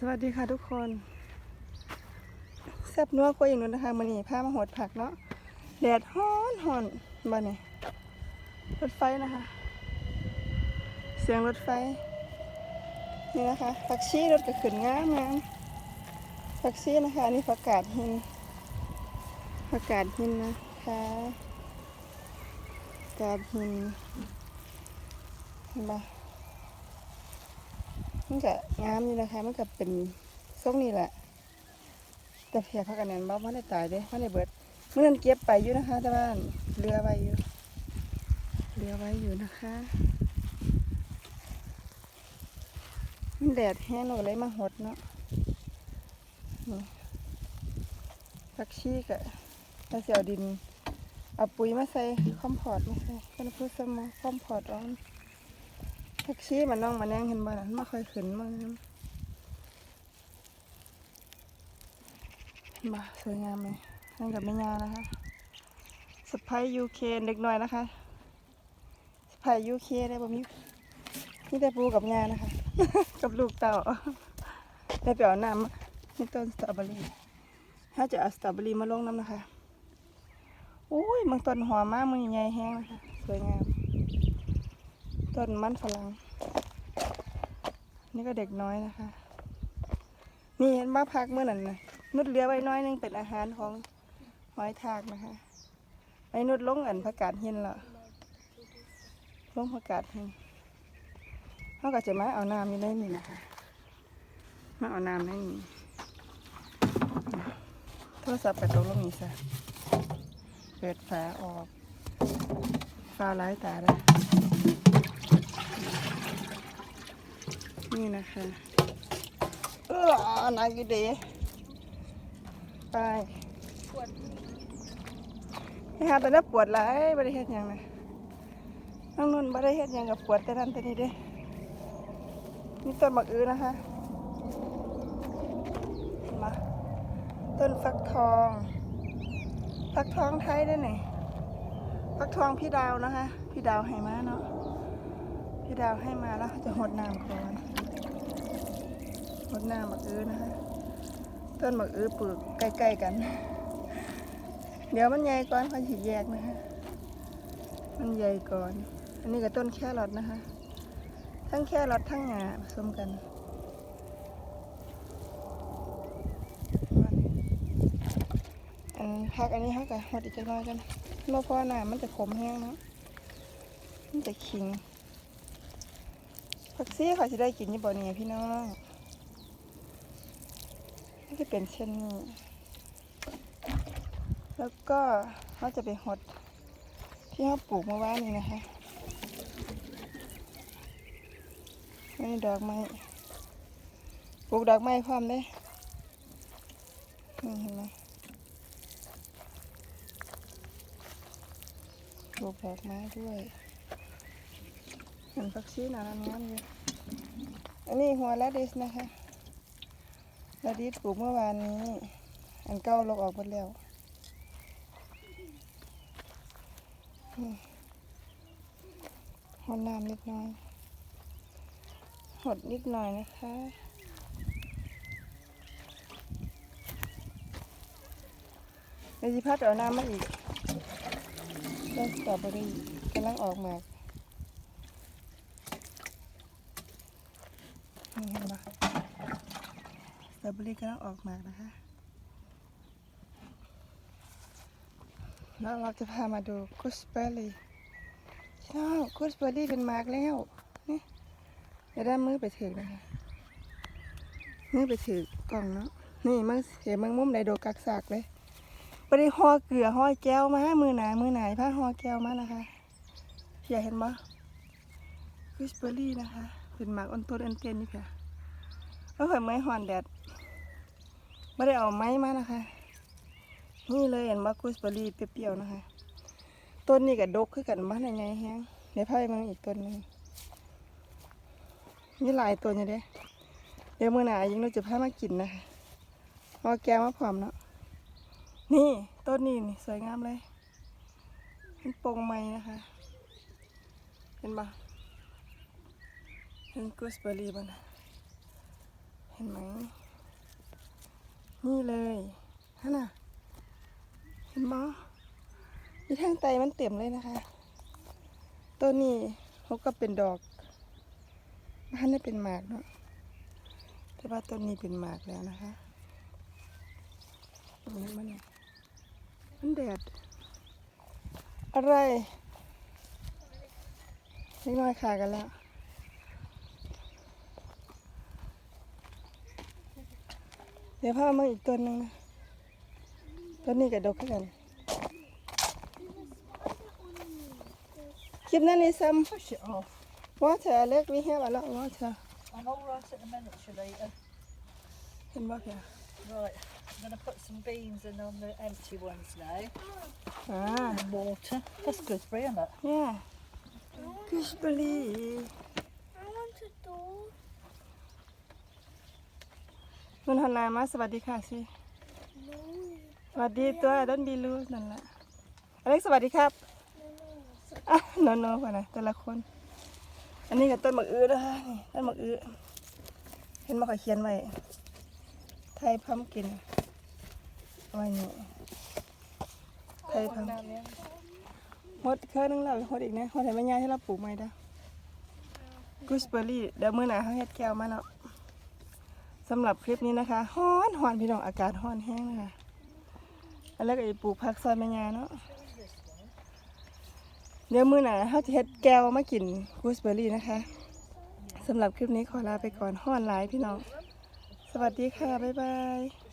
สวัสดีค่ะทุกคนแซ่บนัวกว่าอย่างนู้นนะคะมันนี่ผ้ามาหดผักเนาะแดดฮ้อนฮ้อนบ้านนี่รถไฟนะคะ เสียงรถไฟ นี่นะคะผักชีรถก็ขึ้นงามงามผักชีนะคะอันนี้ผักกาดหินผักกาดหินนะคะกกาดหินเห็นปะ มันก็งามอยู่นะคะ มันก็เป็นทรงนี้แหละ แต่เพียพักกันนั้นบ่มันได้ตายเด้มันได้เบิดเมื่อนั้นเก็บไปอยู่นะคะแต่ว่าเรือไว้อยู่เรือไว้อยู่นะคะมันแดดแห้งหนูเลยมาหดเนาะนี่ผักชีกะถ้าเสียวดิน เอาปุ๋ยมาใส่คอมพอร์ตมาใส่เป็นพืชสมองคอมพอร์ตร้อน แท็กซี่มันน้องมันแนงเห็นบ่ล่ะมาค่อยขึ้นมาบ่าสวยงามเลยนั่นกับแม่ยานะคะสไปยูเคเด็กหน้อยนะคะสไปยูเคได้บ่มีมีแต่ปูกับยานะคะ กับลูกเต่าได้ไปเอาน้ำนี่ต้นสตรอเบอรี่ถ้าจะเอาสตรอเบอรี่มาลงน้ำนะคะโอ้ยมันต้นหอมมากมันใหญ่แห้งนะคะสวยงาม ต้นมันฝรั่งนี่ก็เด็กน้อยนะคะ นี่เห็นบ้าพักเมื่อนั้นนะนุดเรือไว้น้อยนึงเป็นอาหารของหอยทากนะคะไอ้นุดลงอันผักกาดหินละลงผักกาดหินเขาก็จะมาเอาน้ำอยู่ในนี่นะคะมาเอาน้ำในนี่โทรศัพท์ไปตรงลงนี้ซะเปิดฝาออกฟ้าร้ายตาได้ นี่นะคะเออนายกิเดไปนี่ฮะตอนนี้ปวดหลายบริเฮ็ดยังนะน้องนุ่นบริเฮ็ดยังกับปวดแต่นั้นแต่นี้เด้นี่ต้นบักอื้อนะคะมาต้นฟักทอง ฟักทองไทยได้ไหนฟักทองพี่ดาวนะคะ พี่ดาวให้มาเนาะพี่ดาวให้มาแล้วจะหดน้ำก่อน หดน้ำบักอื้อนะคะ ต้นบักอื้อปลูกใกล้ๆกัน เดี๋ยวมันใหญ่ก่อนค่อยฉีดแยกนะคะ มันใหญ่ก่อน อันนี้ก็ต้นแครอทนะคะ ทั้งแครอททั้งหญ้าผสมกันอันพักอันนี้เขาก็หดอีกจักหน้อยกันเมื่อพ่อหน้ามันจะขมแห้งเนาะมันจะขิงผักซี่เขาจะได้กินยี่บ่เนี่พี่น้อง นี่จะเป็นเช่นนี้ แล้วก็เขาจะไปหดที่เขาปลูกเมื่อวานนี้นะคะนี่ดอกไม้ปลูกดอกไม้พร้อมเด้นี่เห็นไหมปลูกดอกไม้ด้วยเห็นผักชีหนาน้ำอยู่อันนี้หัวลดิสนะคะ ละดิปลูกเมื่อวานนี้ อันเก่าลกออกหมดแล้วหดน้ำนิดหน่อย หดนิดหน่อยนะคะเดี๋ยวจิพัดเอาน้ำมาอีกต้นสตรอเบอรี่กำลังออกมาก นี่เห็นปะสตร อเบอรี่กำลังออกหมากนะคะ แล้วเราจะพามาดูกุสเบอรี่ชอบกุสเบอรี่เป็นหมากแล้วนี่เดี๋ยวได้มือไปถือนะคะมือไปถือกล่องเนาะนี่มึงเสียมึงมุมไดโดกักสากเลยไปได้ห่อเกลือห่อแก้วมามือหนามือไหนผ้าห่อแก้วมานะคะพี่อยาเห็นปะกุสเบอรี่นะคะเป็นหมากอันต้นอันเตียนนี่ค่ะแล้วเผยไม้หอนแดด ไม่ได้เอาไม้มานะคะ นี่เลยเห็นว่ากุสเบอร์รี่เปรี้ยวๆนะคะ ต้นนี้กับดกคือกันบ้านยังไงฮะเดี๋ยวพาไปมันอีกต้นหนึงนี่หลายตัวอยู่เด้เดี๋ยวมื่อหนายิงเราจะพามากินนะคะพอแกวมาพร้อมเนาะนี่ต้นนี้นี่สวยงามเลยเป็นโป่งไม้นะคะ เห็นปะเห็นกูสเบอร์รี่บ้างนะเห็นไหม นี่เลยฮะน่ะเห็นบ่มีทางไตมันเต็มเลยนะคะ ตัวนี้เขาก็เป็นดอกบ้านนี่เป็นหมากเนาะแต่ว่าต้นนี้เป็นหมากแล้วนะคะตรงนี้มันมันแดด อะไรเล็กน้อยขากันแล้ว เดี๋ยวพามาอีกตัวหนึงนะตัวนี้กับดอกคือกันคลิปนั้นนี่ซ้ Push it off. ำ water เล็กวิเฮียบอล water I'm all right at the minute, Shalita. เห็นบ่เพีย Right, I'm going to put some beans in on the empty ones now. อ่า And water. That's gooseberry, isn't it? เนี่ย gooseberry นุ่นหันามาสวัสดีค่ะสิสวัสดีตัวต้นบีลูนั่นแหละอเล็กสวัสดีครับอะนโน่ก่อนนะแต่ละคน อันนี้กับต้นมะอื้อนะคะนี่ต้นมะอื้อเห็นมาขอเขียนไว้ไทยพัมกินไว้นี่ไทยพัมฮดเคยนึงแล้วฮดอีกนะฮดให้แม่ยายให้เราปลูกใหม่เด้อกูสเบอร์รี่เดี๋ยวมื้อหน้าเขาเฮ็ดแก้วมาเนาะ สำหรับคลิปนี้นะคะฮ้อนฮ้อนพี่น้องอากาศฮ้อนแห้งนะคะอันแล้วก็อีปลูกผักซอยแม่ยาเนาะเดี๋ยวมื้อหนาเขาจะเฮ็ดแก้วมากินกูสเบอร์รี่นะคะสำหรับคลิปนี้ขอลาไปก่อนห้อนหลายพี่น้อง สวัสดีค่ะ บ๊ายบาย